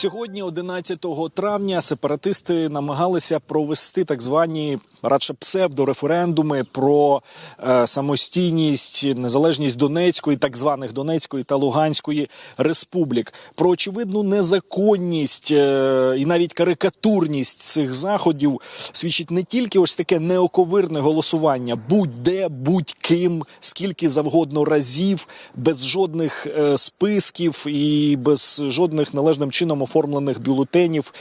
Сьогодні, 11 травня, сепаратисти намагалися провести так звані радше псевдореферендуми про е, самостійність, незалежність Донецької, так званих Донецької та Луганської республік, про очевидну незаконність е, і навіть карикатурність цих заходів свідчить не тільки ось таке неоковирне голосування, будь-де, будь-ким, скільки завгодно разів, без жодних е, списків і без жодних належним чином оформлених бюлетенів,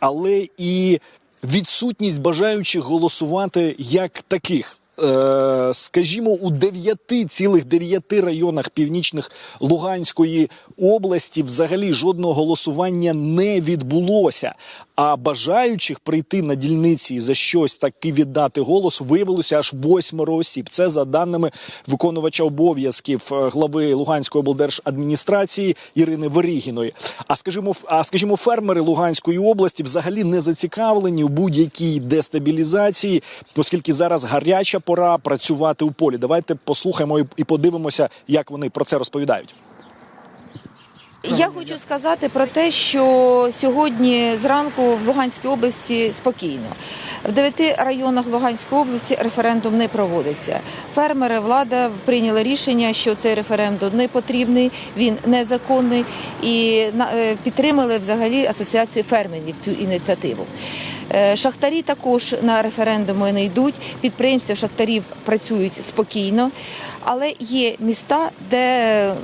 але і відсутність бажаючих голосувати як таких. Е, Скажімо, у 9,9 районах північних Луганської області взагалі жодного голосування не відбулося. А бажаючих прийти на дільниці і за щось таки віддати голос виявилося аж восьмеро осіб. Це за даними виконувача обов'язків е, глави Луганської облдержадміністрації Ірини Верігіної. А скажімо, а скажімо, фермери Луганської області взагалі не зацікавлені у будь-якій дестабілізації, оскільки зараз гаряча пора працювати у полі. Давайте послухаємо і- і подивимося, як вони про це розповідають. Я хочу сказати про те, що сьогодні зранку в Луганській області спокійно. В дев'яти районах Луганської області референдум не проводиться. Фермери, влада прийняли рішення, що цей референдум не потрібний, він незаконний, і е, підтримали взагалі асоціації фермерів цю ініціативу. Е, Шахтарі також на референдуми не йдуть. Підприємці шахтарів працюють спокійно, але є міста, де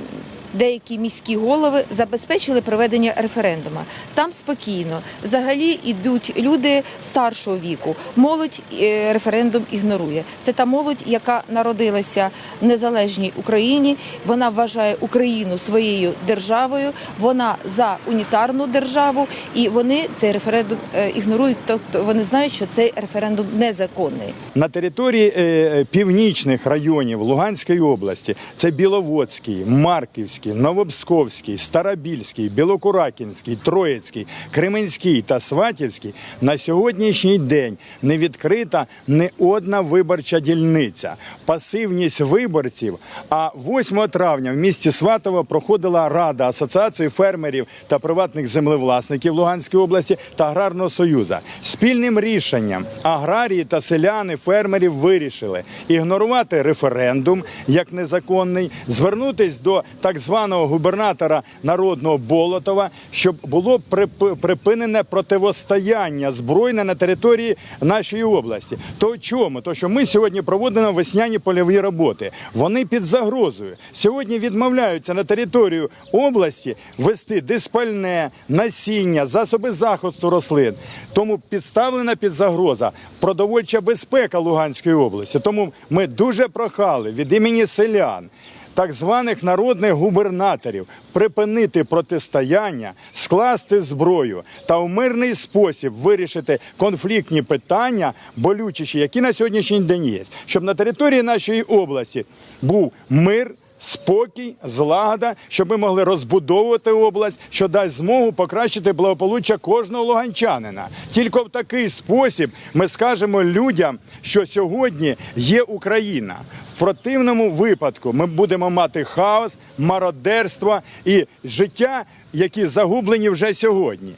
деякі міські голови забезпечили проведення референдуму. Там спокійно. Взагалі йдуть люди старшого віку. Молодь е, референдум ігнорує. Це та молодь, яка народилася в незалежній Україні. Вона вважає Україну своєю державою. Вона за унітарну державу, і вони цей референдум е, ігнорують. Тобто вони знають, що цей референдум незаконний. На території е, північних районів Луганської області це Біловодський, Марківський, Новопсковський, Старобільський, Білокуракінський, Троїцький, Кременський та Сватівський на сьогоднішній день не відкрита не одна виборча дільниця. Пасивність виборців. А 8 травня в місті Сватово проходила рада Асоціації фермерів та приватних землевласників Луганської області та аграрного союзу. Спільним рішенням аграрії та селяни фермерів вирішили ігнорувати референдум як незаконний, звернутись до так званого губернатора народного Болотова, щоб було прип- припинене противостояння збройне на території нашої області. То чому? То що ми сьогодні проводимо весняні польові роботи. Вони під загрозою. Сьогодні відмовляються на територію області вести диспальне, насіння, засоби захисту рослин. Тому підставлена під загроза продовольча безпека Луганської області. Тому ми дуже прохали від імені селян. Так званих народних губернаторів припинити протистояння, скласти зброю та в мирний спосіб вирішити конфліктні питання, болючіші, які на сьогоднішній день є, щоб на території нашої області був мир. Спокій, злагода, щоб ми могли розбудовувати область, що дасть змогу покращити благополуччя кожного луганчанина. Тільки в такий спосіб ми скажемо людям, що сьогодні є Україна. Противному випадку ми будемо мати хаос, мародерство і життя, які загублені вже сьогодні.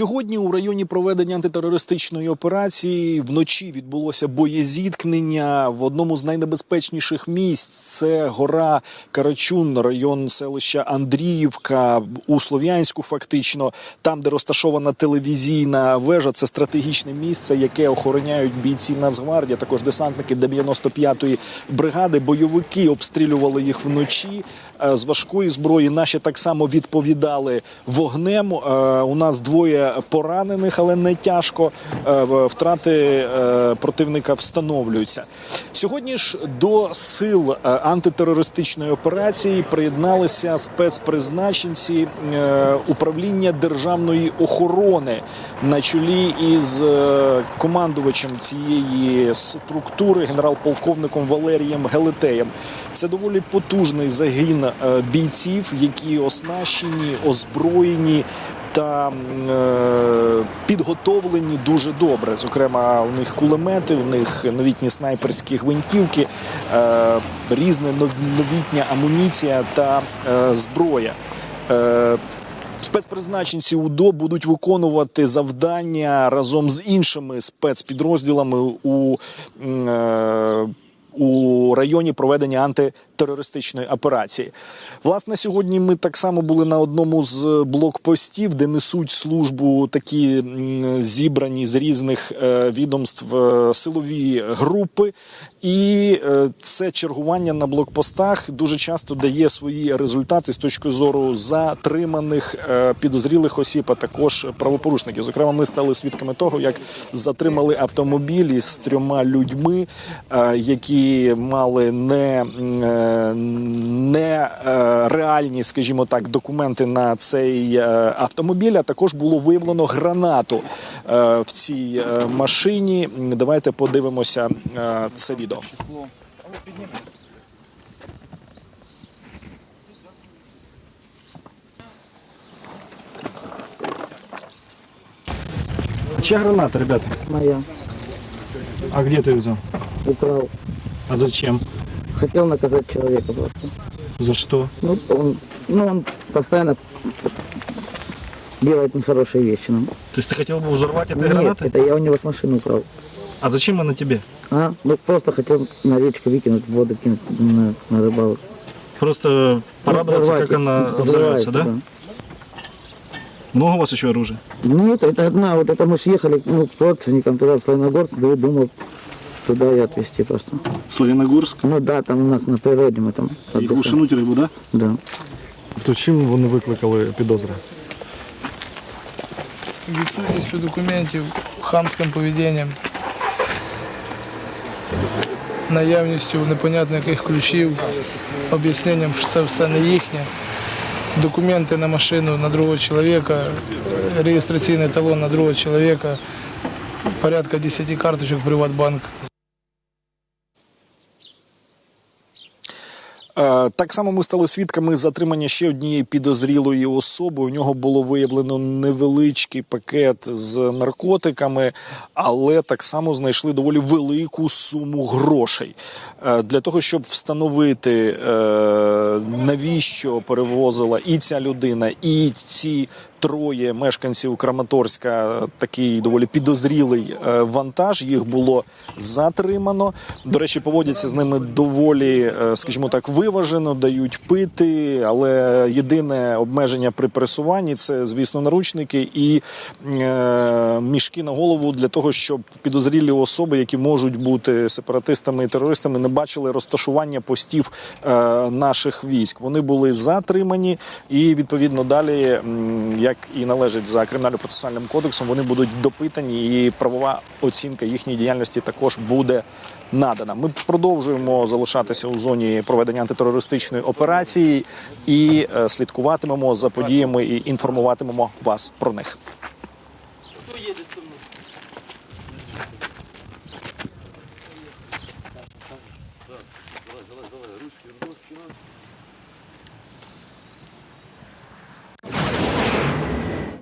Сьогодні у районі проведення антитерористичної операції вночі відбулося боєзіткнення в одному з найнебезпечніших місць. Це гора Карачун, район селища Андріївка у Слов'янську. Фактично, там, де розташована телевізійна вежа, це стратегічне місце, яке охороняють бійці Нацгвардії, також десантники 95-ї бригади. Бойовики обстрілювали їх вночі е, з важкої зброї. Наші так само відповідали вогнем. Е, У нас двоє поранених, але не тяжко. Е, Втрати е, противника встановлюються. Сьогодні ж до сил е, антитерористичної операції приєдналися спецпризначенці управління державної охорони на чолі із командувачем цієї структури генерал-полковником Валерієм Гелетеєм. Це доволі потужний загін бійців, які оснащені, озброєні та е, підготовлені дуже добре. Зокрема, у них кулемети, у них новітні снайперські гвинтівки, е, різна новітня амуніція та е, зброя. Спецпризначенці УДО будуть виконувати завдання разом з іншими спецпідрозділами у, у районі проведення антитерористичної операції. Власне, сьогодні ми так само були на одному з блокпостів, де несуть службу такі зібрані з різних е, відомств е, силові групи. І е, це чергування на блокпостах дуже часто дає свої результати з точки зору затриманих е, підозрілих осіб, а також правопорушників. Зокрема, ми стали свідками того, як затримали автомобіль із трьома людьми, е, які мали не, е, не е, реальні, скажімо так, документи на цей е, автомобіль. А також було виявлено гранату е, в цій машині. Давайте подивимося е, це відео. Чья граната, ребята? Моя. А где ты ее взял? Украл. А зачем? Хотел наказать человека просто. За что? Ну, он, ну, он постоянно делает нехорошие вещи нам. То есть ты хотел бы взорвать этой Нет, гранатой? это я у него с машины украл. А зачем она тебе? А? Ну, просто хотел на речку выкинуть, в воду кинуть на, на рыбалку. Просто порадоваться, Ну, как взорвать, она ну, взрывается, да? Много у вас еще оружия? Ну, это, это одна, вот это мы ж ехали ну, к родственникам туда, в Славяногорск, да думал туда и отвезти просто. Славяногорск. Ну да, там у нас на природе мы там отдыхаем. рибу, да? Да. То чим вони викликали підозри? відсутністю документів, хамським поведінням, наявністю непонятно яких ключів, об'ясненням, що це все не їхнє. Документи на машину на другого чоловіка, реєстраційний талон на другого чоловіка, порядка 10 карточок Приватбанк. Так само ми стали свідками затримання ще однієї підозрілої особи. У нього було виявлено невеличкий пакет з наркотиками, але так само знайшли доволі велику суму грошей. Е, Для того, щоб встановити, е, навіщо перевозила і ця людина, і ці троє мешканців Краматорська такий доволі підозрілий е, вантаж. Їх було затримано. До речі, поводяться з ними доволі, е, скажімо так, виважено, дають пити. Але єдине обмеження при пересуванні це, звісно, наручники і е, мішки на голову для того, щоб підозрілі особи, які можуть бути сепаратистами і терористами, не бачили розташування постів наших військ. Вони були затримані, і відповідно далі, м, як і належить за кримінально-процесуальним кодексом, вони будуть допитані, і правова оцінка їхньої діяльності також буде надана. Ми продовжуємо залишатися у зоні проведення антитерористичної операції і е, слідкуватимемо за подіями і інформуватимемо вас про них.